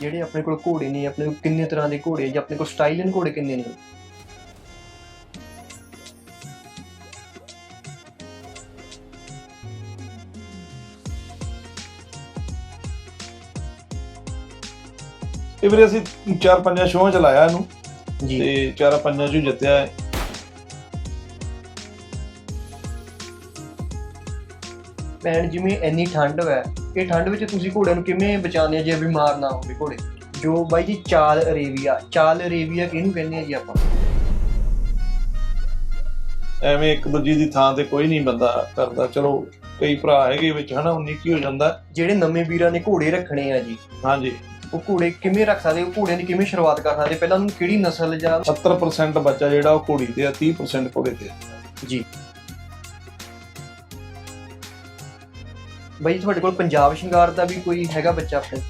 ਜਿਹੜੇ ਆਪਣੇ ਕੋਲ ਘੋੜੇ ਨੇ ਆਪਣੇ ਕੋਲ ਕਿੰਨੇ ਤਰ੍ਹਾਂ ਦੇ ਘੋੜੇ ਜਾਂ ਆਪਣੇ ਕੋਲ ਸਟਾਈਲਨ ਘੋੜੇ ਕਿੰਨੇ ਨੇ? ਇਹ ਵੀਰੇ ਅਸੀਂ ਚਾਰ ਪੰਜਾਂ ਸ਼ੋਆਂ ਚ ਲਾਇਆ ਇਹਨੂੰ ਜੀ। ਤੇ ਚਾਰ ਪੰਜਾਂ ਚੋਂ ਜਿੱਤਿਆ ਹੈ ਭੈਣ ਜਿਵੇਂ ਇੰਨੀ ਠੰਡ ਹੈ ਇਹ ਠੰਡ ਵਿੱਚ ਤੁਸੀਂ ਘੋੜਿਆਂ ਨੂੰ ਕਿਵੇਂ ਬਚਾਉਂਦੇ ਜੇ ਬਿਮਾਰ ਨਾ ਹੋਵੇ ਘੋੜੇ? ਜੋ ਬਾਈ ਜੀ ਚਾਲ ਅਰੇਬੀਆ ਚਾਲ ਅਰੇਬੀਆ ਕਿਹਨੂੰ ਕਹਿੰਦੇ ਆ ਜੀ ਆਪਾਂ? ਐਵੇਂ ਇੱਕ ਦੂਜੀ ਦੀ ਥਾਂ ਤੇ ਕੋਈ ਨਹੀਂ ਬੰਦਾ ਕਰਦਾ। ਚਲੋ ਕਈ ਭਰਾ ਹੈਗੇ ਵਿੱਚ ਹਨਾ ਉਨੀ ਕੀ ਹੋ ਜਾਂਦਾ। ਜਿਹੜੇ ਨਵੇਂ ਵੀਰਾਂ ਨੇ ਘੋੜੇ ਰੱਖਣੇ ਆ ਜੀ ਹਾਂਜੀ। ਉਹ ਘੋੜੇ ਕਿਵੇਂ ਰੱਖ ਸਕਦੇ ਉਹ ਘੋੜਿਆਂ ਦੀ ਕਿਵੇਂ ਸ਼ੁਰੂਆਤ ਕਰ ਸਕਦੇ? ਪਹਿਲਾਂ ਉਹਨੂੰ ਕਿਹੜੀ ਨਸਲ ਜਾਂ 70% ਬੱਚਾ ਜਿਹੜਾ ਉਹ ਘੋੜੀ ਤੇ ਆ 30% ਘੋੜੇ ਤੇ। ਜੀ। ਬਾਈ ਤੁਹਾਡੇ ਕੋਲ ਪੰਜਾਬ ਸ਼ਿੰਗਾਰ ਦਾ ਵੀ ਕੋਈ ਹੈਗਾ ਬੱਚਾ ਆਪਣੇ?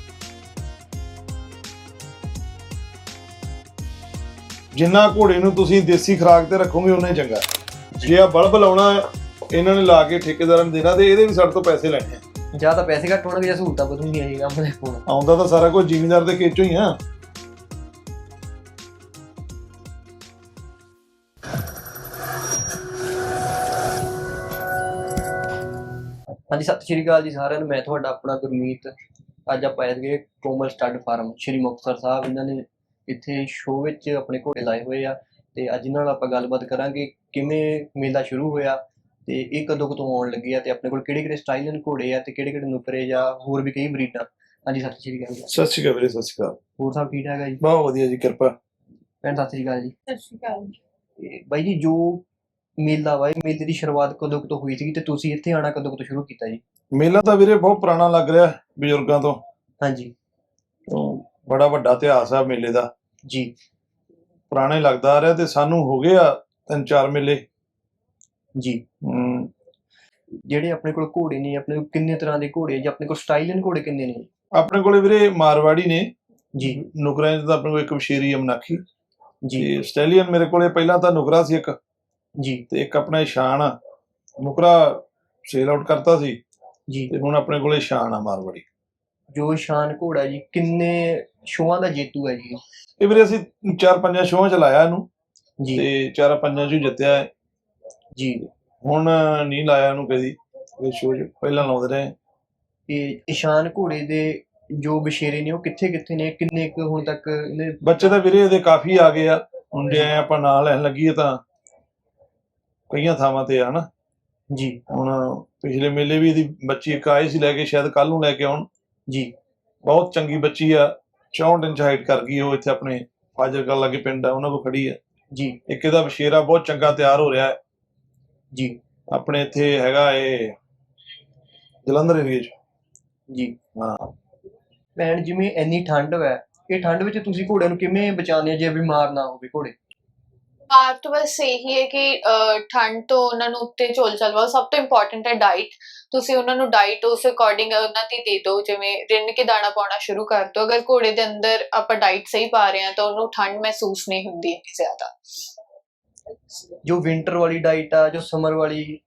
ਜਿੰਨਾ ਘੋੜੇ ਨੂੰ ਤੁਸੀਂ ਦੇਸੀ ਖੁਰਾਕ ਤੇ ਰੱਖੋਗੇ ਉਨਾ ਹੀ ਚੰਗਾ। ਜੇ ਆ ਬਲਬ ਲਾਉਣਾ ਇਹਨਾਂ ਨੇ ਲਾ ਕੇ ਠੇਕੇਦਾਰਾਂ ਨੂੰ ਦੇਣਾ ਤੇ ਇਹਦੇ ਵੀ ਸਾਡੇ ਤੋਂ ਪੈਸੇ ਲੈਣੇ ਆ। ਜਾਂ ਤਾਂ ਪੈਸੇ ਘੱਟ ਹੋਣਗੇ ਜਾਂ ਸਹੂਲਤਾਂ ਵਧੂਗੀਆਂ ਜੀ ਕੰਮ ਦੇ ਕੋਲ। ਆਉਂਦਾ ਤਾਂ ਸਾਰਾ ਕੁਝ ਜ਼ਿਮੀਂਦਾਰ ਦੇ ਖੇਚੋਂ ਹੀ ਆ। ਹਾਂਜੀ ਸਤਿ ਸ਼੍ਰੀ ਅਕਾਲ ਜੀ ਸਾਰਿਆਂ ਨੂੰ। ਮੈਂ ਤੁਹਾਡਾ ਆਪਣਾ ਗੁਰਮੀਤ। ਅੱਜ ਆਪਾਂ ਆਏ ਸੀਗੇ ਕੋਮਲ ਸਟੱਡ ਫਾਰਮ ਸ਼੍ਰੀ ਮੁਕਤਸਰ ਸਾਹਿਬ। ਇਹਨਾਂ ਨੇ ਇੱਥੇ ਸ਼ੋਅ ਵਿੱਚ ਆਪਣੇ ਘੋੜੇ ਲਾਏ ਹੋਏ ਆ ਤੇ ਅੱਜ ਇਹਨਾਂ ਨਾਲ ਆਪਾਂ ਗੱਲਬਾਤ ਕਰਾਂਗੇ ਕਿਵੇਂ ਮੇਲਾ ਸ਼ੁਰੂ ਹੋਇਆ ਤੇ ਇਹ ਕਦੋਂ ਤੋਂ ਆਉਣ ਲੱਗੇ ਆ ਤੇ ਆਪਣੇ ਕੋਲ ਕਿਹੜੇ ਕਿਹੜੇ ਸਟਾਈਲਨ ਘੋੜੇ ਆ ਤੇ ਕਿਹੜੇ ਕਿਹੜੇ ਨੁਕਰੇ ਜਾਂ ਹੋਰ ਵੀ ਕਈ ਬਰੀਡਾਂ। ਹਾਂਜੀ ਸਤਿ ਸ਼੍ਰੀ ਅਕਾਲ ਜੀ। ਸਤਿ ਸ਼੍ਰੀ ਅਕਾਲ ਵੀਰੇ ਸਤਿ ਸ਼੍ਰੀ ਅਕਾਲ। ਹੋਰ ਸਭ ਠੀਕ ਠਾਕ ਆ ਜੀ? ਬਹੁਤ ਵਧੀਆ ਜੀ ਕਿਰਪਾ। ਭੈਣ ਸਤਿ ਸ਼੍ਰੀ ਅਕਾਲ ਜੀ। ਸਤਿ ਸ਼੍ਰੀ ਅਕਾਲ ਬਾਈ ਜੀ ਜੋ ਮੇਲਾ ਵਾ ਇਹ ਮੇਲੇ ਦੀ ਸ਼ੁਰੂਆਤ ਕਦੋਂ ਕੁ ਤੋਂ ਹੋਈ ਸੀ ਤੇ ਤੁਸੀਂ ਇੱਥੇ ਆਣਾ ਕਦੋਂ ਕੁ ਤੋਂ ਸ਼ੁਰੂ ਕੀਤਾ ਜੀ? ਮੇਲਾ ਤਾਂ ਵੀਰੇ ਬਹੁਤ ਪੁਰਾਣਾ ਲੱਗ ਰਿਹਾ ਬਜ਼ੁਰਗਾਂ ਤੋਂ। ਹਾਂਜੀ। ਤੋਂ ਬੜਾ ਵੱਡਾ ਇਤਿਹਾਸ ਆ ਮੇਲੇ ਦਾ। ਜੀ। ਪੁਰਾਣੇ ਲੱਗਦਾ ਆ ਰਿਹਾ ਤੇ ਸਾਨੂੰ ਹੋ ਗਏ ਆ ਤਿੰਨ ਚਾਰ ਮੇਲੇ। ਜੀ। ਹਮ, ਜਿਹੜੇ ਆਪਣੇ ਕੋਲ ਘੋੜੇ ਨੇ ਆਪਣੇ ਕੋਲ ਕਿੰਨੇ ਤਰ੍ਹਾਂ ਦੇ ਘੋੜੇ ਜਾਂ? ਆਪਣੇ ਕੋਲ ਸਟਾਈਲਨ ਘੋੜੇ ਕਿੰਨੇ ਨੇ ਆਪਣੇ ਕੋਲੇ ਵੀਰੇ ਮਾਰਵਾੜੀ ਨੇ। ਜੀ। ਨੁਕਰਾਂ ਤਾਂ ਆਪਣੇ ਕੋਲ ਇੱਕ ਬਸ਼ੀਰੀ ਅਮਨਾਖੀ ਜੀ। ਤੇ ਸਟੈਲੀਅਨ ਮੇਰੇ ਕੋਲੇ ਪਹਿਲਾਂ ਤਾਂ ਨੁਕਰਾ ਸੀ ਇੱਕ। ਜੀ। ਤੇ ਇੱਕ ਆਪਣਾ ਸ਼ਾਨ ਆ। ਨੁਕਰਾ ਸੇਲ ਆਊਟ ਕਰਤਾ ਸੀ ਜੀ। ਤੇ ਹੁਣ ਆਪਣੇ ਕੋਲੇ ਸ਼ਾਨ ਆ ਮਾਰਵਾੜੀ ਜੋ ਸ਼ਾਨ ਘੋੜਾ ਜੀ ਕਿੰਨੇ ਸ਼ੋਆਂ ਦਾ ਜੇਤੂ ਹੈ ਜੀ ਇਹ? ਵੀਰੇ ਅਸੀਂ ਚਾਰ ਪੰਜਾਂ ਸ਼ੋਆਂ ਚ ਲਾਇਆ ਇਹਨੂੰ। ਜੀ। ਤੇ ਚਾਰ ਪੰਜਾਂ ਚੋਂ ਜਿੱਤਿਆ ਹੈ। ਜੀ। ਹੁਣ ਨਹੀਂ ਲਾਇਆ ਇਹਨੂੰ ਕਦੀ। ਇਹ ਸ਼ੋਅ ਪਹਿਲਾਂ ਲਾਉਂਦੇ ਰਹੇ। ਤੇ ਇਸ਼ਾਨ ਘੋੜੇ ਦੇ ਜੋ ਬਸ਼ੇਰੇ ਨੇ ਉਹ ਕਿੱਥੇ ਕਿੱਥੇ ਨੇ? ਕਿੰਨੇ ਕੁ ਹੁਣ ਤੱਕ ਬੱਚੇ ਤਾਂ ਵੀਰੇ ਇਹਦੇ ਕਾਫੀ ਆ ਗਏ ਆ। ਜੇ ਆਪਾਂ ਨਾਂ ਲੈਣ ਲੱਗੀਏ ਤਾਂ। ਕਈਆਂ ਥਾਵਾਂ ਤੇ ਆ ਨਾ। ਜੀ। ਹੁਣ ਪਿਛਲੇ ਮੇਲੇ ਵੀ ਇਹਦੀ ਬੱਚੀ ਇੱਕ ਆਈ ਸੀ ਲੈ ਕੇ ਸ਼ਾਇਦ ਕੱਲ ਨੂੰ ਲੈ ਕੇ ਆਉਣ। ਜੀ। ਬਹੁਤ ਚੰਗੀ ਬੱਚੀ ਆ। 64 ਇੰਚ ਹਾਈਟ ਕਰ ਗਈ ਉਹ ਇੱਥੇ ਆਪਣੇ ਫਾਜ਼ਿਲਕਾ ਲਾਗੇ ਪਿੰਡ ਆ ਉਹਨਾਂ ਕੋਲ ਖੜੀ ਆ। ਜੀ। ਇੱਕ ਇਹਦਾ ਬਸ਼ੇਰਾ ਬਹੁਤ ਚੰਗਾ ਤਿਆਰ ਹੋ ਰਿਹਾ ਹੈ। ਜੀ। ਆਪਣੇ ਇੱਥੇ ਹੈਗਾ ਇਹ ਜਲੰਧਰ ਏਰੀਏ 'ਚ। ਜੀ। ਹਾਂ। ਭੈਣ ਜਿਵੇਂ ਇੰਨੀ ਠੰਡ ਹੈ ਇਹ ਠੰਡ ਵਿੱਚ ਤੁਸੀਂ ਘੋੜਿਆਂ ਨੂੰ ਕਿਵੇਂ ਬਚਾਉਂਦੇ ਆ ਜੇ ਬਿਮਾਰ ਨਾ ਹੋਵੇ ਘੋੜੇ? ਬਾਤ ਤਾਂ ਬਸ ਇਹੀ ਹੈ ਕਿ ਅਹ, ਠੰਡ ਤੋਂ ਉਹਨਾਂ ਨੂੰ ਉੱਤੇ ਝੋਲ ਚਲਵਾਓ। ਸਭ ਤੋਂ ਇੰਪੋਰਟੈਂਟ ਹੈ ਡਾਈਟ ਤੁਸੀਂ ਉਹਨਾਂ ਨੂੰ ਡਾਈਟ ਉਸ ਅਕੋਰਡਿੰਗ ਉਹਨਾਂ ਦੀ ਦੇ ਦਿਓ। ਜਿਵੇਂ ਰਿੰਨ ਕੇ ਦਾਣਾ ਪਾਉਣਾ ਸ਼ੁਰੂ ਕਰ ਦਿਓ। ਅਗਰ ਘੋੜੇ ਦੇ ਅੰਦਰ ਆਪਾਂ ਡਾਈਟ ਸਹੀ ਪਾ ਰਹੇ ਹਾਂ ਤਾਂ ਉਹਨੂੰ ਠੰਡ ਮਹਿਸੂਸ ਨਹੀਂ ਹੁੰਦੀ ਇੰਨੀ ਜ਼ਿਆਦਾ। ਜੋ ਵਿੰਟਰ ਵਾਲੀ ਡਾਈਟ ਆ ਜੋ ਸਮਰ ਵਾਲੀ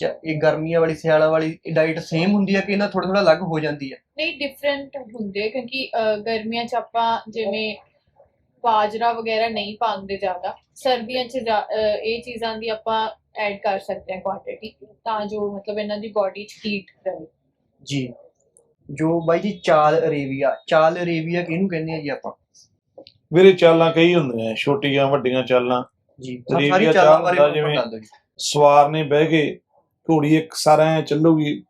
ਜਾਂ ਇਹ ਗਰਮੀਆਂ ਵਾਲੀ ਸਿਆਲਾਂ ਵਾਲੀ ਡਾਈਟ ਸੇਮ ਹੁੰਦੀ ਆ ਕਿ ਇਹਨਾਂ ਥੋੜਾ ਥੋੜਾ ਅਲੱਗ ਹੋ ਜਾਂਦੀ ਆ ਨਹੀਂ ਡਿਫਰੈਂਟ ਹੁੰਦੇ ਕਿਉਂਕਿ ਅਹ, ਗਰਮੀਆਂ 'ਚ ਆਪਾਂ ਜਿਵੇਂ ਬਾਜਰਾ ਵਗੈਰਾ ਨਹੀਂ ਪਾਉਂਦੇ ਜ਼ਿਆਦਾ। ਸਰਦੀਆਂ 'ਚ ਅਹ, ਇਹ ਚੀਜ਼ਾਂ ਦੀ ਆਪਾਂ ਐਡ ਕਰ ਸਕਦੇ ਹਾਂ ਕੁਆਂਟੀਟੀ ਤਾਂ ਜੋ ਮਤਲਬ ਇਹਨਾਂ ਦੀ ਬਾਡੀ 'ਚ ਹੀਟ ਰਹੇ। ਜੀ। ਜੋ ਬਾਈ ਜੀ ਚਾਲ ਅਰੇਬੀਆ ਚਾਲ ਅਰੇਬੀਆ ਕਿਹਨੂੰ ਕਹਿੰਦੇ ਆ ਜੀ ਆਪਾਂ? ਵੀਰੇ ਚਾਲਾਂ ਕਈ ਹੁੰਦੀਆਂ ਛੋਟੀਆਂ ਵੱਡੀਆਂ ਚਾਲਾਂ। ਜੀ ਸਾਰੀ ਚਾਲ ਚਾਲਾਂ ਬਾਰੇ ਹੁੰਦਾ ਜਿਵੇਂ ਜੀ। ਸਵਾਰ ਨੇ ਬਹਿ ਕੇ ਘੋੜੀ ਇੱਕ ਸਾਰਾ ਐਂ ਚੱਲੂਗੀ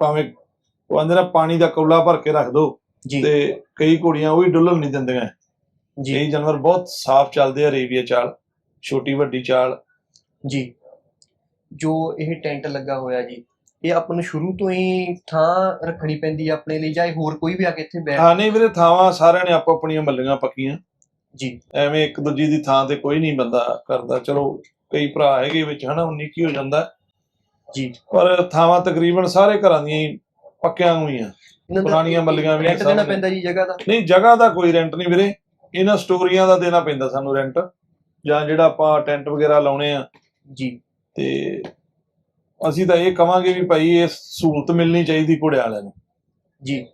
ਭਾਵੇਂ ਉਹ ਅੰਦਰ ਪਾਣੀ ਦਾ ਕੌਲਾ ਭਰ ਕੇ ਰੱਖ ਦੋ ਜੀ। ਤੇ ਕਈ ਘੋੜੀਆਂ ਉਹ ਵੀ ਡੁੱਲਣ ਨਹੀਂ ਦਿੰਦੀਆਂ। ਜੀ। ਕਈ ਜਾਨਵਰ ਬਹੁਤ ਸਾਫ਼ ਚੱਲਦੇ ਆ ਅਰੇਬੀਆ ਚਾਲ ਛੋਟੀ ਵੱਡੀ ਚਾਲ। ਜੀ। ਜੋ ਇਹ ਟੈਂਟ ਲੱਗਾ ਹੋਇਆ ਜੀ ਇਹ ਆਪਾਂ ਨੂੰ ਸ਼ੁਰੂ ਤੋਂ ਹੀ ਥਾਂ ਰੱਖਣੀ ਪੈਂਦੀ ਆ ਆਪਣੇ ਲਈ ਜਾਂ ਇਹ ਹੋਰ ਕੋਈ ਵੀ ਆ ਕੇ ਇੱਥੇ ਬੈਠ ਹਾਂ ਨਹੀਂ ਵੀਰੇ ਥਾਵਾਂ ਸਾਰਿਆਂ ਨੇ ਆਪੋ ਆਪਣੀਆਂ ਮੱਲੀਆਂ ਪੱਕੀਆਂ। ਜੀ। ਐਵੇਂ ਇੱਕ ਦੂਜੀ ਦੀ ਥਾਂ ਤੇ ਕੋਈ ਨਹੀਂ ਬੰਦਾ ਕਰਦਾ। ਚਲੋ ਕਈ ਭਰਾ ਹੈਗੇ ਵਿੱਚ ਹਨਾ ਉਨੀ ਕੀ ਹੋ ਜਾਂਦਾ। ਜੀ। ਪਰ ਥਾਵਾਂ ਤਕਰੀਬਨ ਸਾਰੇ ਘਰਾਂ ਦੀਆਂ ਹੀ ਪੱਕਿਆਂ ਹੋਈਆਂ। ਪੁਰਾਣੀਆਂ ਮੱਲੀਆਂ ਵੀ ਰੈਂਟ ਦੇਣਾ ਸਾਹਮਣੇ। ਪੈਂਦਾ ਜੀ ਜਗ੍ਹਾ ਦਾ। ਨਹੀਂ ਜਗ੍ਹਾ ਦਾ ਕੋਈ ਰੈਂਟ ਨਹੀਂ ਵੀਰੇ। ਇਹਨਾਂ ਸਟੋਰੀਆਂ ਦਾ ਦੇਣਾ ਪੈਂਦਾ ਸਾਨੂੰ ਰੈਂਟ ਜਾਂ ਜਿਹੜਾ ਆਪਾਂ ਟੈਂਟ ਵਗੈਰਾ ਲਾਉਣੇ ਆ। ਜੀ। ਤੇ ਅਸੀਂ ਤਾਂ ਇਹ ਕਵਾਂਗੇ ਵੀ ਭਾਈ ਇਹ ਸਹੂਲਤ ਮਿਲਣੀ ਚਾਹੀਦੀ ਘੋੜੇ ਵਾਲਿਆਂ ਨੂੰ। ਜੀ।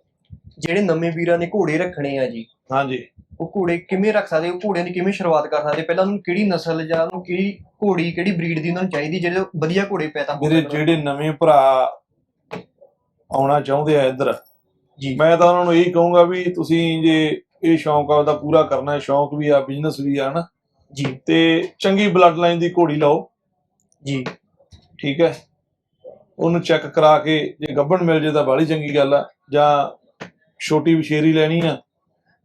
ਜਿਹੜੇ ਨਵੇਂ ਵੀਰਾਂ ਨੇ ਘੋੜੇ ਰੱਖਣੇ ਆ ਜੀ ਹਾਂਜੀ। ਉਹ ਘੋੜੇ ਕਿਵੇਂ ਰੱਖ ਸਕਦੇ ਉਹ ਘੋੜਿਆਂ ਦੀ ਕਿਵੇਂ ਸ਼ੁਰੂਆਤ ਕਰ ਸਕਦੇ? ਪਹਿਲਾਂ ਉਹਨੂੰ ਕਿਹੜੀ ਨਸਲ ਜਾਂ ਉਹਨੂੰ ਕਿਹੜੀ ਘੋੜੀ ਕਿਹੜੀ ਬਰੀਡ ਦੀ ਉਹਨਾਂ ਨੂੰ ਚਾਹੀਦੀ ਜਿਹੜੇ ਵਧੀਆ ਘੋੜੇ ਪੈਦਾ ਹੋ ਮੇਰੇ। ਜਿਹੜੇ ਨਵੇਂ ਭਰਾ ਆਉਣਾ ਚਾਹੁੰਦੇ ਆ ਇੱਧਰ ਜੀ। ਮੈਂ ਤਾਂ ਉਹਨਾਂ ਨੂੰ ਇਹੀ ਕਹੂੰਗਾ ਵੀ ਤੁਸੀਂ ਜੇ ਇਹ ਸ਼ੌਂਕ ਆਪਦਾ ਪੂਰਾ ਕਰਨਾ ਹੈ ਸ਼ੌਂਕ ਵੀ ਆ ਬਿਜ਼ਨਸ ਵੀ ਆ ਨਾ ਜੀ। ਤੇ ਚੰਗੀ ਬਲੱਡ ਲਾਈਨ ਦੀ ਘੋੜੀ ਲਾਓ। ਜੀ। ਠੀਕ ਹੈ? ਉਹਨੂੰ ਚੈੱਕ ਕਰਾ ਕੇ ਜੇ ਗੱਭਣ ਮਿਲ ਜੇ ਤਾਂ ਬਾਹਲੀ ਚੰਗੀ ਗੱਲ ਆ। ਜਾਂ ਛੋਟੀ ਵਿਸ਼ੇਰੀ ਲੈਣੀ ਆ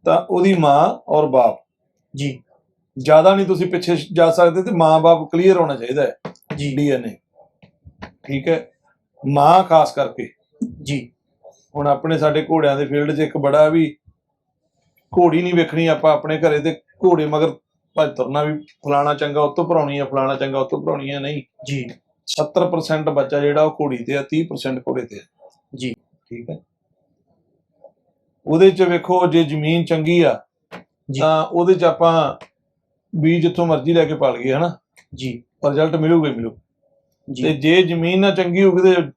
ਤਾਂ ਉਹਦੀ ਮਾਂ ਔਰ ਬਾਪ। ਜੀ। ਜ਼ਿਆਦਾ ਨਹੀਂ ਤੁਸੀਂ ਪਿੱਛੇ ਜਾ ਸਕਦੇ ਤੇ ਮਾਂ-ਬਾਪ ਕਲੀਅਰ ਹੋਣਾ ਚਾਹੀਦਾ ਹੈ। ਜੀ। ਡੀਐਨਏ ਠੀਕ ਹੈ? ਮਾਂ ਖਾਸ ਕਰਕੇ। ਜੀ। ਹੁਣ ਆਪਣੇ ਸਾਡੇ ਘੋੜਿਆਂ ਦੇ ਫੀਲਡ 'ਚ ਇੱਕ ਬੜਾ ਵੀ ਘੋੜੀ ਨਹੀਂ ਵੇਖਣੀ ਆਪਾਂ ਆਪਣੇ ਘਰੇ ਤੇ ਘੋੜੇ ਮਗਰ ਭੱਜ ਤੁਰਨਾ ਵੀ ਫਲਾਣਾ ਚੰਗਾ ਉਤੋਂ ਭਰਾਉਣੀ ਆ ਫਲਾਣਾ ਚੰਗਾ ਉਤੋਂ ਭਰਾਉਣੀ ਆ ਨਹੀਂ। ਜੀ। 70% ਬੱਚਾ ਜਿਹੜਾ ਉਹ ਘੋੜੀ ਤੇ ਆ 30% ਘੋੜੇ ਤੇ ਆ। ਜੀ। ਠੀਕ ਹੈ। ਉਹਦੇ 'ਚ ਵੇਖੋ ਜੇ ਜ਼ਮੀਨ ਚੰਗੀ ਆ ਜੀ। ਤਾਂ ਉਹਦੇ 'ਚ ਆਪਾਂ ਬੀਜ ਜਿੱਥੋਂ ਮਰਜ਼ੀ ਲੈ ਕੇ ਪਾਲ ਗਏ ਹਨਾ? ਜੀ। ਰਿਜ਼ਲਟ ਮਿਲੂਗਾ ਹੀ ਮਿਲੂ। ਤੇ ਜੀ ਜ਼ਮੀਨ ਨਾ ਚੰਗੀ ਹੋਵੇ ਤੇ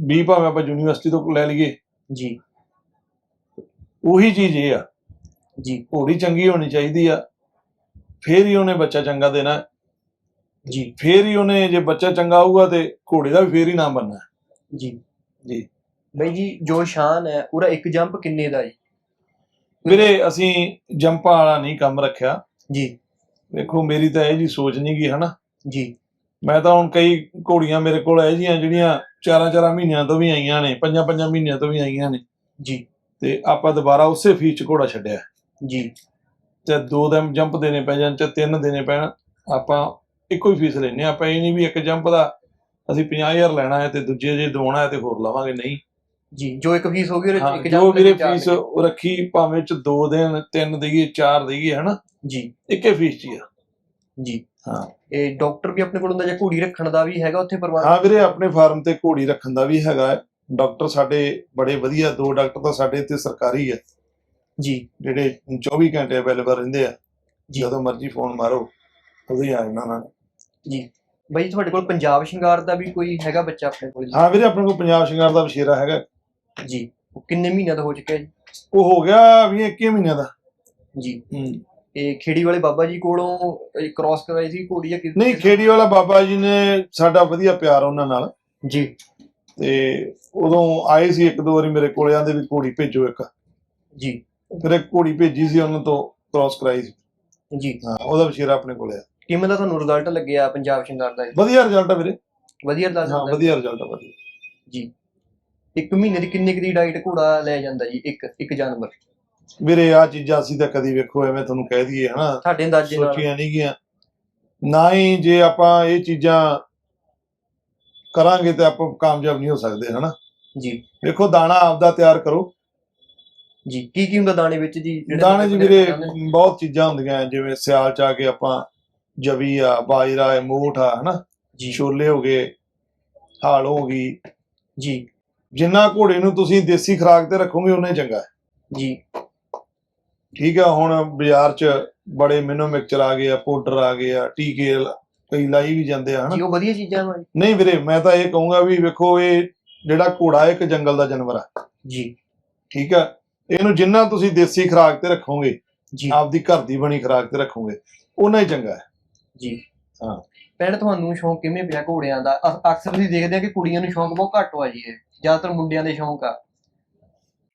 ਬੀ ਭਾਵੇਂ ਆਪਾਂ ਯੂਨੀਵਰਸਿਟੀ ਤੋਂ ਲੈ ਲਈਏ। ਜੀ। ਉਹੀ ਚੀਜ਼ ਇਹ ਆ। ਜੀ। ਘੋੜੀ ਚੰਗੀ ਹੋਣੀ ਚਾਹੀਦੀ ਆ। ਫੇਰ ਹੀ ਉਹਨੇ ਬੱਚਾ ਚੰਗਾ ਦੇਣਾ। ਜੀ। ਫੇਰ ਹੀ ਉਹਨੇ ਜੇ ਬੱਚਾ ਚੰਗਾ ਆਊਗਾ ਤੇ ਘੋੜੇ ਦਾ ਵੀ ਫੇਰ ਹੀ ਨਾਮ ਬਣਨਾ। ਜੀ। ਜੀ। ਬਈ ਜੀ ਜੋ ਸ਼ਾਨ ਹੈ ਉਹਦਾ ਇੱਕ ਜੰਪ ਕਿੰਨੇ ਦਾ ਜੀ? ਵੀਰੇ ਅਸੀਂ ਜੰਪਾਂ ਵਾਲਾ ਨਹੀਂ ਕੰਮ ਰੱਖਿਆ। ਜੀ। ਵੇਖੋ ਮੇਰੀ ਤਾਂ ਇਹ ਜੀ ਸੋਚ ਨਹੀਂ ਗਈ ਹਨਾ? ਜੀ। ਮੈਂ ਤਾਂ ਹੁਣ ਕਈ ਘੋੜੀਆਂ ਮੇਰੇ ਕੋਲ ਇਹ ਜੀਆਂ ਜਿਹੜੀਆਂ ਚਾਰਾਂ ਚਾਰਾਂ ਮਹੀਨਿਆਂ ਤੋਂ ਵੀ ਆਈਆਂ ਨੇ ਪੰਜਾਂ ਪੰਜਾਂ ਮਹੀਨਿਆਂ ਤੋਂ ਵੀ ਆਈਆਂ ਨੇ। ਜੀ। ਤੇ ਆਪਾਂ ਦੁਬਾਰਾ ਉਸੇ ਫੀਸ ਚ ਘੋੜਾ ਛੱਡਿਆ। ਜੀ। ਤੇ ਦੋ ਦਿਨ ਜੰਪ ਦੇਣੇ ਪੈ ਜਾਣ ਤੇ ਤਿੰਨ ਦੇਣੇ ਪੈਣ ਆਪਾਂ ਇੱਕੋ ਹੀ ਫੀਸ ਲੈਨੇ ਆਪਾਂ ਇਹ ਨਹੀਂ ਵੀ ਇੱਕ ਜੰਪ ਦਾ ਅਸੀਂ 50000 ਲੈਣਾ ਹੈ ਤੇ ਦੂਜੇ ਜੇ ਦਵਾਉਣਾ ਹੈ ਤੇ ਹੋਰ ਲਵਾਂਗੇ ਨਹੀਂ। ਜੀ ਜੋ ਇੱਕ ਫੀਸ ਹੋ ਗਈ ਉਹਦੇ ਇੱਕ ਜੋ ਵੀਰੇ ਫੀਸ। ਰੱਖੀ ਭਾਵੇਂ ਚ ਦੋ ਦਿਨ ਤਿੰਨ ਦੇਈਏ ਚਾਰ ਦੇਈਏ ਹਨਾ? ਜੀ। ਇੱਕੇ ਫੀਸ ਚ ਆ। ਜੀ। ਹਾਂ। ਇਹ ਡਾਕਟਰ ਵੀ ਆਪਣੇ ਕੋਲ ਹੁੰਦਾ ਜਾਂ ਘੋੜੀ ਰੱਖਣ ਦਾ ਵੀ ਹੈਗਾ ਉੱਥੇ ਪ੍ਰਬੰਧ ਹਾਂ ਵੀਰੇ ਆਪਣੇ ਫਾਰਮ ਤੇ ਘੋੜੀ ਰੱਖਣ ਦਾ ਵੀ ਹੈਗਾ ਡਾਕਟਰ ਸਾਡੇ ਬੜੇ ਵਧੀਆ ਦੋ ਡਾਕਟਰ ਤਾਂ ਸਾਡੇ ਇੱਥੇ ਸਰਕਾਰੀ ਹੈ। ਜੀ। ਜਿਹੜੇ 24 ਘੰਟੇ ਅਵੇਲੇਬਲ ਰਹਿੰਦੇ ਆ। ਜਦੋਂ ਮਰਜ਼ੀ ਫੋਨ ਮਾਰੋ ਉਦੋਂ ਹੀ ਆ ਜਾਣਾ ਉਹਨਾਂ ਨੇ। ਜੀ। ਬਈ ਤੁਹਾਡੇ ਕੋਲ ਪੰਜਾਬ ਸ਼ਿੰਗਾਰ ਦਾ ਵੀ ਕੋਈ ਹੈਗਾ ਬੱਚਾ ਆਪਣੇ ਕੋਲ? ਹਾਂ ਵੀਰੇ ਆਪਣੇ ਕੋਲ ਪੰਜਾਬ ਸ਼ਿੰਗਾਰ ਦਾ ਵਸ਼ੇਰਾ ਹੈਗਾ। ਜੀ। ਉਹ ਕਿੰਨੇ ਮਹੀਨਿਆਂ ਦਾ ਹੋ ਚੁੱਕਿਆ ਜੀ? ਉਹ ਹੋ ਗਿਆ 20 21 ਮਹੀਨਿਆਂ ਦਾ। ਜੀ। ਹੂੰ। ਇਹ ਖੇੜੀ ਵਾਲੇ ਬਾਬਾ ਜੀ ਕੋਲੋਂ ਕ੍ਰਾਸ ਕਰਵਾਈ ਸੀ ਘੋੜੀ ਜਾਂ ਕਿਸ ਨਹੀਂ ਖੇੜੀ ਵਾਲਾ ਬਾਬਾ ਜੀ ਨੇ ਸਾਡਾ ਵਧੀਆ ਪਿਆਰ ਉਹਨਾਂ ਨਾਲ। ਜੀ। ਤੇ ਉਦੋਂ ਆਏ ਸੀ ਇੱਕ ਦੋ ਵਾਰੀ ਮੇਰੇ ਕੋਲੇ ਆਂਦੇ ਵੀ ਘੋੜੀ ਭੇਜੋ ਇੱਕ। ਜੀ। ਫਿਰ ਇੱਕ ਘੋੜੀ ਭੇਜੀ ਸੀ ਉਹਨਾਂ ਤੋਂ ਕ੍ਰਾਸ ਕਰਾਈ ਸੀ। ਜੀ। ਹਾਂ ਉਹਦਾ ਵਸ਼ੇਰਾ ਆਪਣੇ ਕੋਲੇ ਆ। ਕਿਵੇਂ ਦਾ ਤੁਹਾਨੂੰ ਰਿਜ਼ਲਟ ਲੱਗਿਆ ਪੰਜਾਬ ਸ਼ਿੰਗਾਰ ਦਾ? ਜੀ? ਵਧੀਆ ਰਿਜ਼ਲਟ ਆ ਵੀਰੇ। ਵਧੀਆ ਦੱਸ ਹਾਂ ਵਧੀਆ ਰਿਜ਼ਲਟ ਆ ਵਧੀਆ। ਜੀ। ਇੱਕ ਮਹੀਨੇ ਦੀ ਕਿੰਨੇ ਕੁ ਦੀ ਡਾਈਟ ਘੋੜਾ ਲੈ ਜਾਂਦਾ ਜੀ? ਇੱਕ ਇੱਕ ਜਾਨਵਰ। ਵੀਰੇ ਆ ਚੀਜ਼ਾਂ ਅਸੀਂ ਤਾਂ ਕਦੀ ਵੇਖੋ ਐਵੇਂ ਤੁਹਾਨੂੰ ਕਹਿ ਦਈਏ ਹਨਾ? ਸਾਡੇ ਅੰਦਾਜ਼ੇ ਨਾਲ। ਸੋਚੀਆਂ ਨਹੀਂ ਗਿਆ ਨਾ ਹੀ ਜੇ ਆਪਾਂ ਇਹ ਚੀਜ਼ਾਂ ਕਰਾਂਗੇ ਤੇ ਆਪਾਂ ਕਾਮਯਾਬ ਨਹੀਂ ਹੋ ਸਕਦੇ ਹਨਾ? ਜੀ। ਵੇਖੋ ਦਾਣਾ ਆਪਦਾ ਤਿਆਰ ਕਰੋ। ਜੀ ਕੀ ਕੀ ਹੁੰਦਾ ਦਾਣੇ ਵਿੱਚ ਜੀ ਜਿਹੜੇ ਦਾਣੇ ਜੀ ਵੀਰੇ? ਬਹੁਤ ਚੀਜ਼ਾਂ ਹੁੰਦੀਆਂ ਜਿਵੇਂ ਸਿਆਲ ਚ ਆ ਕੇ ਆਪਾਂ ਜਵੀ ਆ ਬਾਜਰਾ ਹੈ ਮੋਠ ਆ ਹਨਾ? ਜੀ। ਛੋਲੇ ਹੋ ਗਏ ਹਾਲ ਹੋ ਗਈ। ਜੀ। ਜਿੰਨਾ ਘੋੜੇ ਨੂੰ ਤੁਸੀਂ ਦੇਸੀ ਖੁਰਾਕ ਤੇ ਰੱਖੋਗੇ ਉਨਾ ਹੀ ਚੰਗਾ ਹੈ। ਜੀ। ਠੀਕ ਆ ਹੁਣ ਬਾਜ਼ਾਰ ਚ ਬੜੇ ਮਿਨੋ ਮਿਕਚਰ ਆ ਗਏ ਆ ਪਾਊਡਰ ਆ ਗਏ ਆ ਟੀਕੇ ਕਈ ਲਾਈ ਵੀ ਜਾਂਦੇ ਆ ਹਨਾ? ਜੀ ਉਹ ਵਧੀਆ ਚੀਜ਼ਾਂ ਵਾ। ਨਹੀਂ ਵੀਰੇ ਮੈਂ ਤਾਂ ਇਹ ਕਹੂੰਗਾ ਵੀ ਵੇਖੋ ਇਹ ਜਿਹੜਾ ਘੋੜਾ ਇੱਕ ਜੰਗਲ ਦਾ ਜਾਨਵਰ ਆ। ਜੀ। ਠੀਕ ਆ ਇਹਨੂੰ ਜਿੰਨਾ ਤੁਸੀਂ ਦੇਸੀ ਖੁਰਾਕ ਤੇ ਰੱਖੋਗੇ ਜੀ। ਆਪਦੀ ਘਰ ਦੀ ਬਣੀ ਖੁਰਾਕ ਤੇ ਰੱਖੋਗੇ ਉਨਾ ਹੀ ਚੰਗਾ ਹੈ। ਜੀ। ਹਾਂ। ਭੈਣ ਤੁਹਾਨੂੰ ਸ਼ੌਂਕ ਕਿਵੇਂ ਪਿਆ ਘੋੜਿਆਂ ਦਾ? ਅ- ਅਕਸਰ ਅਸੀਂ ਦੇਖਦੇ ਆ ਕਿ ਕੁੜੀਆਂ ਨੂੰ ਸ਼ੌਂਕ ਬਹੁਤ ਘੱਟ ਵਾ ਜੀ ਇਹ। ਜ਼ਿਆਦਾਤਰ ਮੁੰਡਿਆਂ ਦੇ ਸ਼ੌਂਕ ਆ।